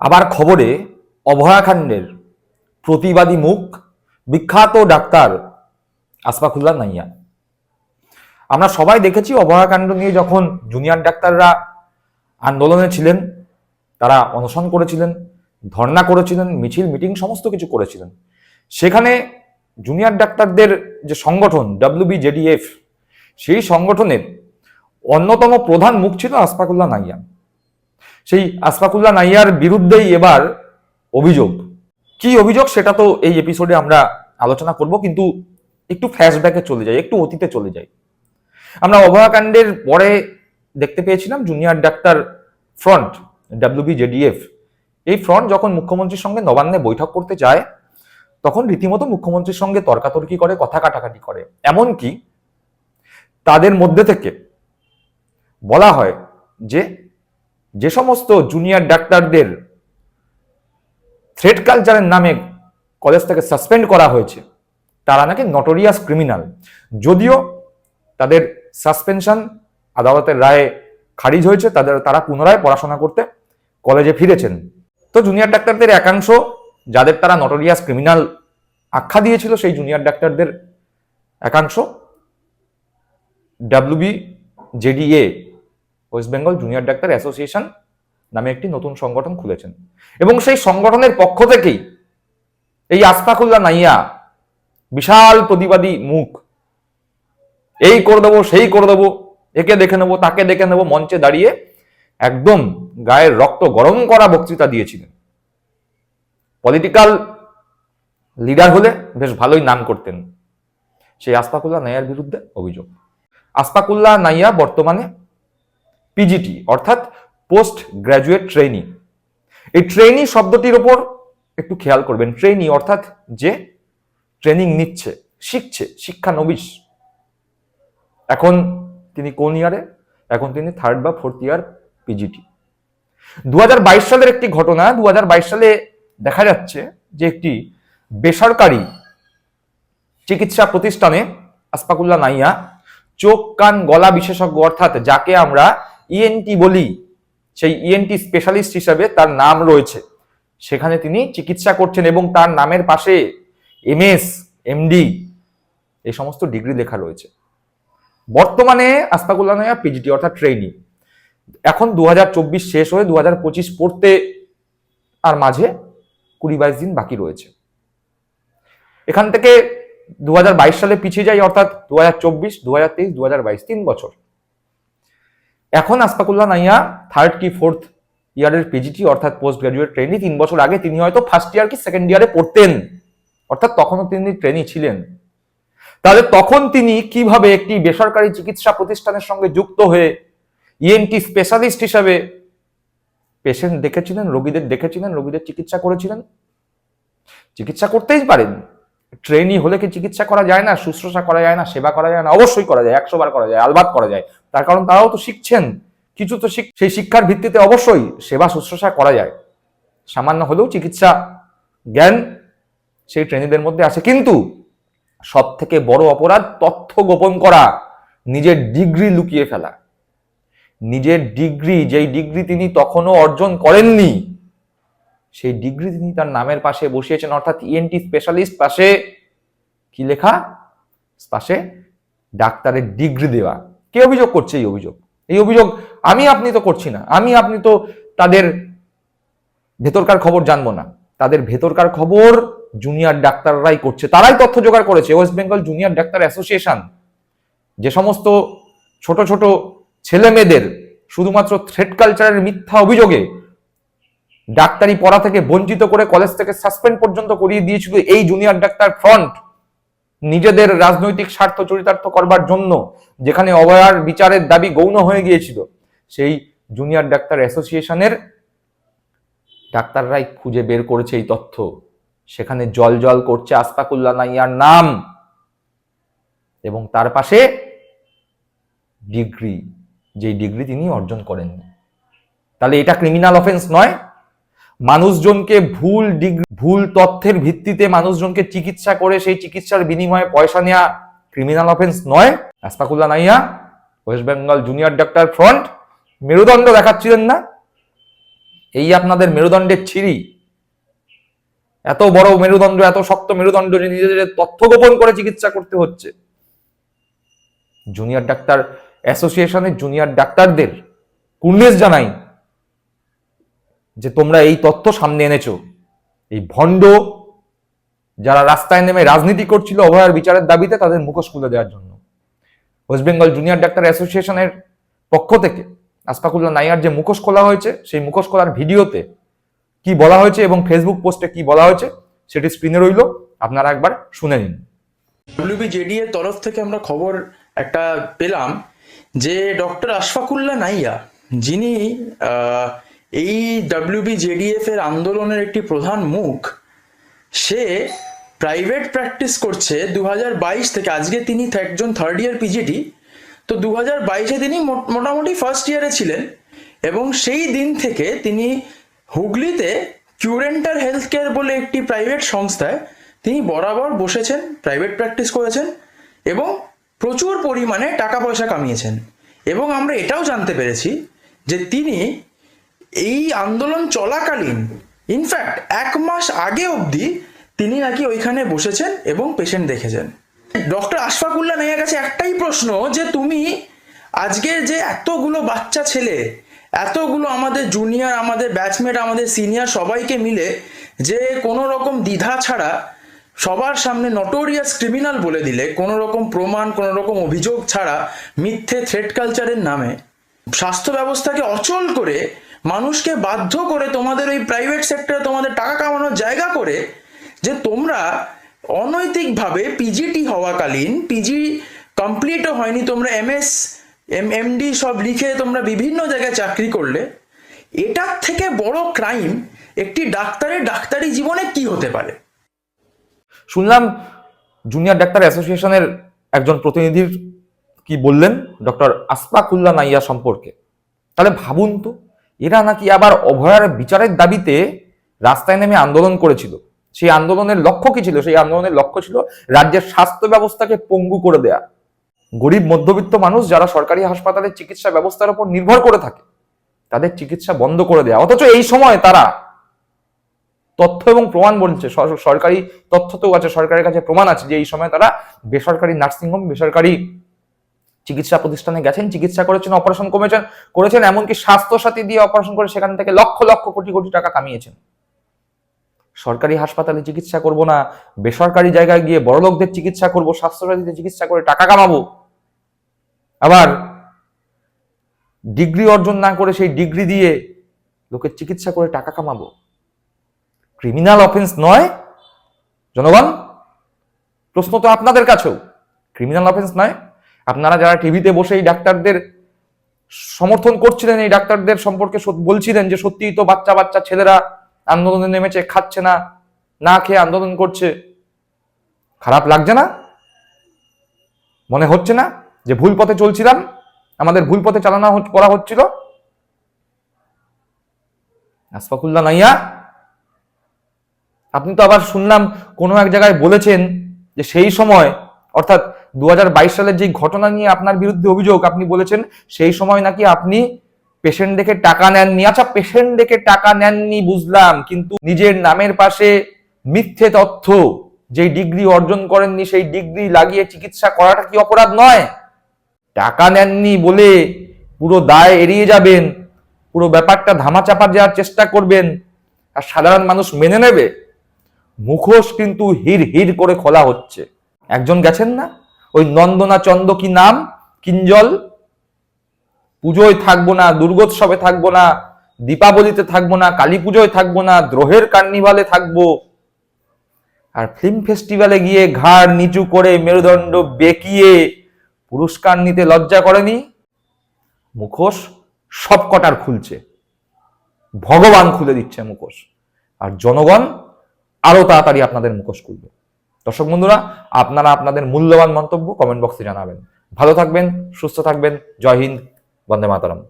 আবার খবরে অভয়াকাণ্ডের প্রতিবাদী মুখ বিখ্যাত ডাক্তার আসফাকুল্লাহ নাইয়া। আমরা সবাই দেখেছি অভয়াকাণ্ড নিয়ে যখন জুনিয়র ডাক্তাররা আন্দোলনে ছিলেন, তারা অনশন করেছিলেন, ধর্ণা করেছিলেন, মিছিল, মিটিং, সমস্ত কিছু করেছিলেন। সেখানে জুনিয়র ডাক্তারদের যে সংগঠন ডাব্লিউবিজেডিএফ সেই সংগঠনের অন্যতম প্রধান মুখ ছিল আসফাকুল্লাহ নাইয়া। সেই আসফাকুল্লাহ নাইয়ার বিরুদ্ধেই এবার অভিযোগ। কি অভিযোগ সেটা তো এই এপিসোডে আমরা আলোচনা করব, কিন্তু একটু ফ্ল্যাশব্যাকে চলে যাই, একটু অতীতে চলে যাই। আমরা অভয়াকাণ্ডের পরে দেখতে পেয়েছিলাম জুনিয়র ডাক্তার ফ্রন্ট ডাব্লিউবিজেডিএফ এই ফ্রন্ট যখন মুখ্যমন্ত্রীর সঙ্গে নবান্নে বৈঠক করতে যায়, তখন রীতিমতো মুখ্যমন্ত্রীর সঙ্গে তর্কাতর্কি করে, কথা কাটাকাটি করে। এমনকি তাদের মধ্যে থেকে বলা হয় যে যে সমস্ত জুনিয়র ডাক্তারদের থ্রেড কালচারের নামে কলেজ থেকে সাসপেন্ড করা হয়েছে, তারা নাকি নটোরিয়াস ক্রিমিনাল যদিও তাদের সাসপেনশন আদালতের রায়ে খারিজ হয়েছে, তাদের, তারা পুনরায় পড়াশোনা করতে কলেজে ফিরেছেন। তো জুনিয়র ডাক্তারদের একাংশ, যাদের তারা নটোরিয়াস ক্রিমিনাল আখ্যা দিয়েছিল, সেই জুনিয়র ডাক্তারদের একাংশ WB JDA West Bengal junior doctor association নামে একটি নতুন সংগঠন খুলেছেন। এবং সেই সংগঠনের পক্ষ থেকেই এই আসফাকুল্লাহ নাইয়া বিশাল প্রতিবাদী মুখ, এই করে দেবো, সেই করে দেবো, একে দেখে নেব, তাকে দেখে নেব মঞ্চে দাঁড়িয়ে একদম গায়ের রক্ত গরম করা বক্তৃতা দিয়েছিলেন। পলিটিক্যাল লিডার হলে বেশ ভালোই নাম করতেন। সেই আসফাকুল্লাহ নাইয়ার বিরুদ্ধে অভিযোগ। আসফাকুল্লাহ নাইয়া বর্তমানে পিজিটি অর্থাৎ পোস্ট গ্র্যাজুয়েট ট্রেনি এই ট্রেনি শব্দটির ওপর একটু খেয়াল করবেন। ট্রেনি অর্থাৎ যে ট্রেনিং নিচ্ছে, শিখছে শিক্ষানবিশ এখন তিনি কোন ইয়ারে এখন তিনি থার্ড বা ফোর্থ ইয়ার পিজিটি দু হাজার বাইশ সালের একটি ঘটনা দু হাজার বাইশ সালে দেখা যাচ্ছে যে একটি বেসরকারি চিকিৎসা প্রতিষ্ঠানে আসপাকুল্লা নাইয়া চোখ কান গলা বিশেষজ্ঞ, অর্থাৎ যাকে আমরা ইএনটি বলি, সেই ইএনটি স্পেশালিস্ট হিসাবে তার নাম রয়েছে। সেখানে তিনি চিকিৎসা করছেন এবং তার নামের পাশে এমএস এমডি এই সমস্ত ডিগ্রি লেখা রয়েছে। বর্তমানে আসফাকুল্লাহ নাইয়া পিজিটি অর্থাৎ ট্রেনিং এখন দু হাজার চব্বিশ শেষ হয়ে দুহাজার পঁচিশ পড়তে আর মাঝে কুড়ি বাইশ দিন বাকি রয়েছে। এখান থেকে দু হাজার বাইশ সালে পিছিয়ে যাই, অর্থাৎ দু হাজার চব্বিশ দু হাজার তেইশ দু হাজার বাইশ, তিন বছর। এখন আসফাকুল্লাহ নাইয়া থার্ড কি ফোর্থ ইয়ারের পিজিটি অর্থাৎ পোস্ট গ্রাজুয়েট ট্রেনি তিন বছর আগে তিনি হয়তো ফার্স্ট ইয়ার কি সেকেন্ড ইয়ারে পড়তেন। অর্থাৎ তখনও তিনি ট্রেনি ছিলেন। তাহলে তখন তিনি কীভাবে একটি বেসরকারি চিকিৎসা প্রতিষ্ঠানের সঙ্গে যুক্ত হয়ে ইএনটি স্পেশালিস্ট হিসাবে পেশেন্ট দেখেছিলেন, রোগীদের দেখেছিলেন, রোগীদের চিকিৎসা করেছিলেন? চিকিৎসা করতেই পারেন। ট্রেনি হলে কি চিকিৎসা করা যায় না, শুশ্রূষা করা যায় না, সেবা করা যায় না? অবশ্যই করা যায়, একশো বার করা যায়, আলবাত করা যায়। তার কারণ তারাও তো শিখছেন। কিছু তো সেই শিক্ষার ভিত্তিতে অবশ্যই সেবা শুশ্রূষা করা যায়। সামান্য হলেও চিকিৎসা জ্ঞান সেই ট্রেনিদের মধ্যে আছে। কিন্তু সব থেকে বড় অপরাধ তথ্য গোপন করা, নিজের ডিগ্রি লুকিয়ে ফেলা। নিজের ডিগ্রি, যেই ডিগ্রি তিনি তখনও অর্জন করেননি সেই ডিগ্রি তিনি তার নামের পাশে বসিয়েছেন, অর্থাৎ ইএনটি স্পেশালিস্ট পাশে কি লেখা? পাশে ডাক্তারের ডিগ্রি দেওয়া। কে অভিযোগ করছে এই অভিযোগ? এই অভিযোগ আমি, আপনি তো করছি না। আমি, আপনি তো তাদের ভেতরকার খবর জানব না। তাদের ভেতরকার খবর জুনিয়র ডাক্তাররাই করছে। তারাই তথ্য জোগাড় করেছে। West Bengal junior doctor association যে সমস্ত ছোট ছোট ছেলে মেয়েদের শুধুমাত্র থ্রেড কালচারের মিথ্যা অভিযোগে ডাক্তারি পড়া থেকে বঞ্চিত করে কলেজ থেকে সাসপেন্ড পর্যন্ত করিয়ে দিয়েছিল এই জুনিয়র ডাক্তার ফ্রন্ট নিজেদের রাজনৈতিক স্বার্থ চরিতার্থ করবার জন্য যেখানে অবয়ার বিচারের দাবি গৌণ হয়ে গিয়েছিল, সেই জুনিয়র ডাক্তার অ্যাসোসিয়েশনের ডাক্তাররাই খুঁজে বের করেছে এই তথ্য। সেখানে জল জল করছে আস্তাকুল্লা নাইয়ার নাম এবং তার পাশে ডিগ্রি, যেই ডিগ্রি তিনি অর্জন করেননি। তাহলে এটা ক্রিমিনাল অফেন্স নয় মানুষজনকে ভুল ডিগ্রি, ভুল তথ্যের ভিত্তিতে মানুষজনকে চিকিৎসা করে সেই চিকিৎসার বিনিময়ে পয়সা নেওয়া ক্রিমিনাল অফেন্স নয়। আস্তাকুল্লা Naiya, West Bengal junior doctor front. মেরুদণ্ড দেখাচ্ছিলেন না? এই আপনাদের মেরুদণ্ডের ছিরি এত বড় মেরুদণ্ড, এত শক্ত মেরুদণ্ড যে নিজেদের তথ্য গোপন করে চিকিৎসা করতে হচ্ছে। জুনিয়র ডাক্তার অ্যাসোসিয়েশনের জুনিয়র ডাক্তারদের কুর্নিশ জানাই। যে তোমরা এই তথ্য সামনে এনেছো। এই ভণ্ড যারা রাস্তায় নেমে রাজনীতি করছিল অভয়ার বিচারের দাবিতে তাদের মুখোশ খুলে দেওয়ার জন্য। ওয়েস্ট বেঙ্গল জুনিয়র ডাক্তার অ্যাসোসিয়েশনের পক্ষ থেকে আসফাকুল্লাহ নাইয়ার যে মুখোশ খোলা হয়েছে সেই মুখোশ খোলার ভিডিওতে কি বলা হয়েছে এবং ফেসবুক পোস্টে কি বলা হয়েছে সেটি স্ক্রিনে রইল। আপনারা একবার শুনে নিন। ডব্লিউবিজেডি তরফ থেকে আমরা খবর একটা পেলাম যে ডক্টর আশফাকুল্লাহ নাইয়া যিনি আহ, এই ডব্লিউবিজেডিএফ এর আন্দোলনের একটি প্রধান মুখ। সে প্রাইভেট প্র্যাকটিস করছে দু হাজার বাইশ থেকে। আজকে তিনি একজন থার্ড ইয়ার পিজিটি তো দু হাজার বাইশে তিনি মোট- মোটামুটি ফার্স্ট ইয়ারে ছিলেন এবং সেই দিন থেকে তিনি হুগলিতে কিউরেন্টার হেলথ কেয়ার বলে একটি প্রাইভেট সংস্থায় তিনি বরাবর বসেছেন প্রাইভেট প্র্যাকটিস করেছেন এবং প্রচুর পরিমাণে টাকা পয়সা কামিয়েছেন। এবং আমরা এটাও জানতে পেরেছি যে তিনি এই আন্দোলন চলাকালীন ইনফ্যাক্ট এক মাস আগে অবধি তিনি নাকি ওইখানে বসেছেন এবং পেশেন্ট দেখেছেন। ডক্টর আশফাকুল্লাহ নাইয়ার কাছে একটাই প্রশ্ন যে, তুমি আজকে যে এতগুলো বাচ্চা ছেলে, এতগুলো আমাদের জুনিয়র আমাদের ব্যাচমেট আমাদের সিনিয়র সবাইকে মিলে যে কোনো রকম দ্বিধা ছাড়া সবার সামনে নটোরিয়াস ক্রিমিনাল বলে দিলে, কোনো রকম প্রমাণ, কোনো রকম অভিযোগ ছাড়া মিথ্যে থ্রেড কালচারের নামে, স্বাস্থ্য ব্যবস্থাকে অচল করে মানুষকে বাধ্য করে তোমাদের ওই প্রাইভেট সেক্টরে তোমাদের টাকা কামানোর জায়গা করে যে তোমরা অনৈতিকভাবে পিজিটি হওয়াকালীন পিজি কমপ্লিটও হয়নি, তোমরা এমএস এম এমডি সব লিখে তোমরা বিভিন্ন জায়গায় চাকরি করলে, এটার থেকে বড় ক্রাইম একটি ডাক্তারের ডাক্তারি জীবনে কি হতে পারে? শুনলাম জুনিয়র ডাক্তার অ্যাসোসিয়েশনের একজন প্রতিনিধির কি বললেন? ডক্টর আসফাকুল্লাহ নাইয়া সম্পর্কে। তাহলে ভাবুন তো। এরা নাকি আবার অভয়ার বিচারের দাবিতে রাস্তায় নেমে আন্দোলন করেছিল। সেই আন্দোলনের লক্ষ্য কি ছিল? সেই আন্দোলনের লক্ষ্য ছিল রাজ্যের স্বাস্থ্য ব্যবস্থাকে পঙ্গু করে দেয়া। গরিব, মধ্যবিত্ত মানুষ যারা সরকারি হাসপাতালের চিকিৎসা ব্যবস্থার উপর নির্ভর করে থাকে, তাদের চিকিৎসা বন্ধ করে দেয়া। অথচ এই সময় তারা তথ্য এবং প্রমাণ বলছে। সরকারি তথ্য তো আছে, সরকারের কাছে প্রমাণ আছে যে এই সময় তারা বেসরকারি নার্সিংহোম, বেসরকারি চিকিৎসা প্রতিষ্ঠানে গেছেন, চিকিৎসা করেছেন অপারেশন কমেছেন, করেছেন, এমনকি স্বাস্থ্য সাথী দিয়ে অপারেশন করে সেখান থেকে লক্ষ লক্ষ কোটি কোটি টাকা কামিয়েছেন। সরকারি হাসপাতালে চিকিৎসা করব না, বেসরকারি জায়গায় গিয়ে বড় লোকদের চিকিৎসা করব স্বাস্থ্য সাথীতে চিকিৎসা করে টাকা কামাবো। আবার ডিগ্রি অর্জন না করে সেই ডিগ্রি দিয়ে লোকের চিকিৎসা করে টাকা কামাবো। ক্রিমিনাল অফেন্স নয়, জনগণ, প্রশ্ন তো আপনাদের কাছেও ক্রিমিনাল অফেন্স নয়। আপনারা যারা টিভিতে বসে এই ডাক্তারদের সমর্থন করছিলেন, এই ডাক্তারদের সম্পর্কে বলছিলেন যে সত্যিই তো বাচ্চা বাচ্চা ছেলেরা আন্দোলনে নেমেছে, খাচ্ছে না না খেয়ে আন্দোলন করছে। খারাপ লাগছে না? মনে হচ্ছে না যে ভুল পথে চলছিলাম? আমাদের ভুল পথে চালানো করা হচ্ছিল? আসফাকুল্লাহ নাইয়া, আপনি তো আবার শুনলাম কোনো এক জায়গায় বলেছেন যে সেই সময় অর্থাৎ দু হাজার বাইশ সালের যে ঘটনা নিয়ে আপনার বিরুদ্ধে অভিযোগ আপনি বলেছেন, সেই সময় নাকি আপনি পেশেন্ট দেখে টাকা নেননি। আচ্ছা পেশেন্ট দেখে টাকা নেননি বুঝলাম, কিন্তু নিজের নামের পাশে মিথ্যে তথ্য যে ডিগ্রি অর্জন করেননি, সেই ডিগ্রি লাগিয়ে চিকিৎসা করাটা কি অপরাধ নয়? টাকা নেননি বলে পুরো দায় এড়িয়ে যাবেন, পুরো ব্যাপারটা ধামাচাপা দেওয়ার চেষ্টা করবেন, আর সাধারণ মানুষ মেনে নেবে। মুখোশ কিন্তু হির হির করে খোলা হচ্ছে। একজন গেছেন না? ওই নন্দনা চন্দ কি নাম? কিঞ্জল? পুজোয় থাকব না, দুর্গোৎসবে থাকব না, দীপাবলিতে থাকব না কালী পুজোয় থাকব না, দ্রোহের কার্নিভালে থাকব। আর ফিল্ম ফেস্টিভ্যালে গিয়ে ঘাড় নিচু করে মেরুদণ্ড বেঁকিয়ে পুরস্কার নিতে লজ্জা করেনি? মুখোশ সব কটার খুলছে। ভগবান খুলে দিচ্ছে মুখোশ। আর জনগণ আরও তাড়াতাড়ি আপনাদের মুখোশ খুলবে। দর্শক বন্ধুরা, আপনারা আপনাদের মূল্যবান মন্তব্য কমেন্ট বক্সে জানাবেন। ভালো থাকবেন, সুস্থ থাকবেন, জয় হিন্দ, বন্দে মাতারাম।